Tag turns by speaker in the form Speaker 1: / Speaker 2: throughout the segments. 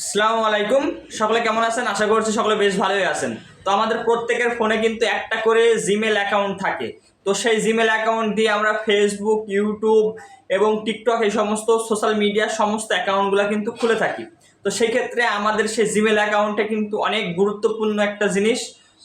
Speaker 1: আসসালামু আলাইকুম। সকলে কেমন আছেন? আশা করছি সকলে বেশ ভালোই আছেন। তো আমাদের প্রত্যেকের ফোনে কিন্তু একটা করে জিমেল অ্যাকাউন্ট থাকে। তো সেই জিমেল অ্যাকাউন্ট দিয়ে আমরা ফেসবুক ইউটিউব এবং টিকটক এই সমস্ত সোশ্যাল মিডিয়ার সমস্ত অ্যাকাউন্টগুলো কিন্তু খুলে থাকি। তো সেই ক্ষেত্রে আমাদের সেই জিমেল অ্যাকাউন্টে কিন্তু অনেক গুরুত্বপূর্ণ একটা জিনিস।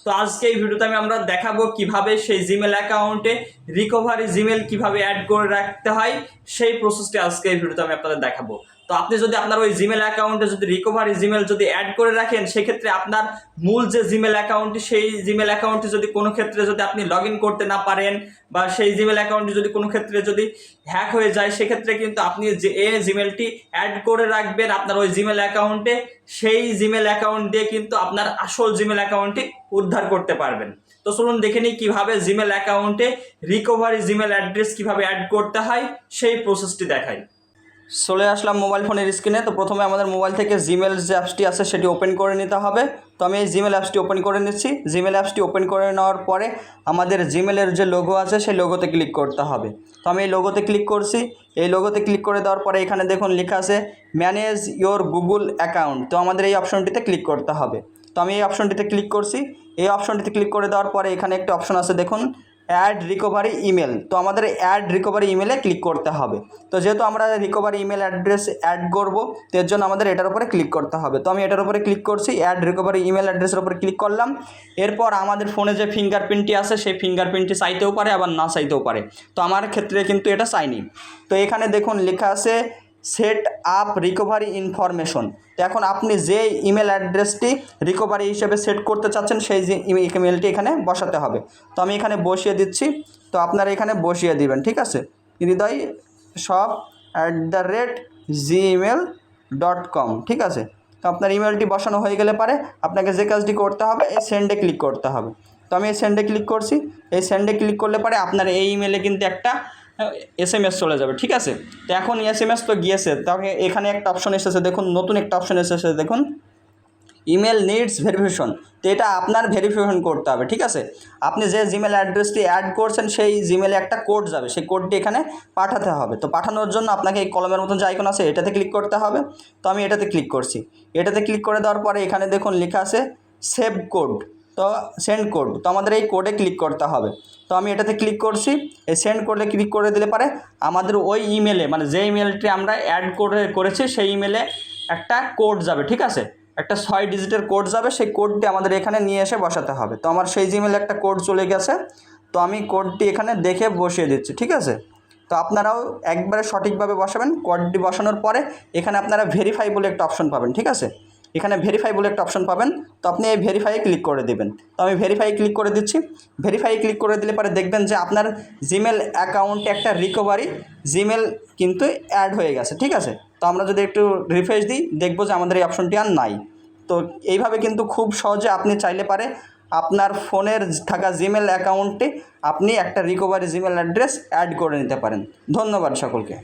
Speaker 1: তো আজকে এই ভিডিওতে আমি আমরা দেখাবো কীভাবে সেই জিমেল অ্যাকাউন্টে রিকভারি জিমেল কীভাবে অ্যাড করে রাখতে হয়, সেই প্রসেসটি আজকে এই ভিডিওতে আমি আপনাদের দেখাবো। তো আপনি যদি আপনার ওই জিমেল অ্যাকাউন্টে যদি রিকভারি জিমেল যদি অ্যাড করে রাখেন, সেক্ষেত্রে আপনার মূল যে জিমেল অ্যাকাউন্টটি সেই জিমেল অ্যাকাউন্টে যদি কোনো ক্ষেত্রে যদি আপনি লগ করতে না পারেন বা সেই জিমেল অ্যাকাউন্টে যদি কোনো ক্ষেত্রে যদি হ্যাক হয়ে যায়, সেক্ষেত্রে কিন্তু আপনি যে এ জিমেলটি অ্যাড করে রাখবেন আপনার ওই জিমেল অ্যাকাউন্টে সেই জিমেল অ্যাকাউন্ট দিয়ে কিন্তু আপনার আসল জিমেল অ্যাকাউন্টটি উদ্ধার করতে পারবেন। তো চলুন দেখে নিই কীভাবে জিমেল অ্যাকাউন্টে রিকভারি জিমেল অ্যাড্রেস কীভাবে অ্যাড করতে হয়, সেই প্রসেসটি দেখাই। চলে আসলাম মোবাইল ফোনের স্ক্রিনে তো প্রথমে আমাদের মোবাইল থেকে জিমেল যে অ্যাপসটি আছে সেটি ওপেন করে নিতে হবে। তো আমি এই জিমেল অ্যাপসটি ওপেন করে নিচ্ছি। জিমেল অ্যাপসটি ওপেন করে নেওয়ার পরে আমাদের জিমেলের যে লোগো আছে সেই লোগোতে ক্লিক করতে হবে। তো আমি এই লোগোতে ক্লিক করছি। এই লোগোতে ক্লিক করে দেওয়ার পরে এখানে দেখুন লেখা আছে ম্যানেজ ইওর গুগল অ্যাকাউন্ট তো আমাদের এই অপশনটিতে ক্লিক করতে হবে। তো আমি এই অপশনটিতে ক্লিক করছি। এই অপশনটিতে ক্লিক করে দেওয়ার পরে এখানে একটা অপশন আছে, দেখুন অ্যাড রিকভারি ইমেল তো আমাদের অ্যাড রিকভারি ইমেলে ক্লিক করতে হবে। তো যেহেতু আমরা রিকভারি ইমেল অ্যাড্রেস অ্যাড করব, তো এর জন্য আমাদের এটার উপরে ক্লিক করতে হবে। তো আমি এটার উপরে ক্লিক করছি অ্যাড রিকভারি ইমেল অ্যাড্রেসের উপরে ক্লিক করলাম। এরপর আমাদের ফোনে যে ফিঙ্গারপ্রিন্টটি আছে, সেই ফিঙ্গারপ্রিন্টটি চাইতেও পারে, আবার না চাইতেও পারে। তো আমার ক্ষেত্রে কিন্তু এটা চাইনি তো এখানে দেখুন লেখা আছে সেট আপ রিকভারি ইনফরমেশন তো এখন আপনি যে ইমেল অ্যাড্রেসটি রিকভারি হিসেবে সেট করতে চাচ্ছেন, সেই যে ইমেলটি এখানে বসাতে হবে। তো আমি এখানে বসিয়ে দিচ্ছি। তো আপনারা এখানে বসিয়ে দিবেন, ঠিক আছে? হৃদয় সব at the rate Gmail dot com ঠিক আছে? তো আপনার ইমেলটি বসানো হয়ে গেলে পারে আপনাকে যে কাজটি করতে হবে, এই সেন্ডে ক্লিক করতে হবে। তো আমি এই সেন্ডে ক্লিক করছি। এই সেন্ডে ক্লিক করলে পারে আপনার এই ইমেলে কিন্তু একটা এস এম এস চলে যাবে, ঠিক আছে? তো এখন এস এম এস তো গিয়েছে তাকে এখানে একটা অপশন এসেছে, দেখুন, নতুন একটা অপশন এসেছে, দেখুন। ইমেল নিডস ভেরিফিকেশন তো এটা আপনার ভেরিফিকেশন করতে হবে, ঠিক আছে? আপনি যে জিমেল অ্যাড্রেসটি অ্যাড করছেন, সেই জিমেলে একটা কোড যাবে, সেই কোডটি এখানে পাঠাতে হবে। তো পাঠানোর জন্য আপনাকে এই কলমের মতন যে আইকন আছে, এটাতে ক্লিক করতে হবে। তো আমি এটাতে ক্লিক করছি। এটাতে ক্লিক করে দেওয়ার পরে এখানে দেখুন, লেখা আছে সেভ কোড তো সেন্ড কোড তো আমাদের এই কোডে ক্লিক করতে হবে। তো আমি এটাতে ক্লিক করছি। এই সেন্ড কোডে ক্লিক করে দিলে পারে আমাদের ওই ইমেলে মানে যে ইমেলটি আমরা অ্যাড করে করেছি, সেই ইমেলে একটা কোড যাবে, ঠিক আছে? একটা ছয় ডিজিটের কোড যাবে, সেই কোডটি আমাদের এখানে নিয়ে এসে বসাতে হবে। তো আমার সেই জিমেলে একটা কোড চলে গেছে। তো আমি কোডটি এখানে দেখে বসিয়ে দিচ্ছি, ঠিক আছে? তো আপনারাও একবারে সঠিকভাবে বসাবেন। কোডটি বসানোর পরে এখানে আপনারা ভেরিফাই বলে একটা অপশন পাবেন, ঠিক আছে? এখানে ভেরিফাই বলে একটা অপশন পাবেন। তো আপনি এই ভেরিফাই ক্লিক করে দেবেন। তো আমি ভেরিফাই ক্লিক করে দিচ্ছি। ভেরিফাই ক্লিক করে দিলে পরে দেখবেন যে আপনার জিমেল অ্যাকাউন্টে একটা রিকভারি জিমেল কিন্তু অ্যাড হয়ে গেছে, ঠিক আছে? তো আমরা যদি একটু রিফ্রেশ দিই, দেখব যে আমাদের এই অপশনটি আর নাই। তো এইভাবে কিন্তু খুব সহজে আপনি চাইলে পারে আপনার ফোনের থাকা জিমেল অ্যাকাউন্টে আপনি একটা রিকভারি জিমেল অ্যাড্রেস অ্যাড করে নিতে পারেন। ধন্যবাদ সকলকে।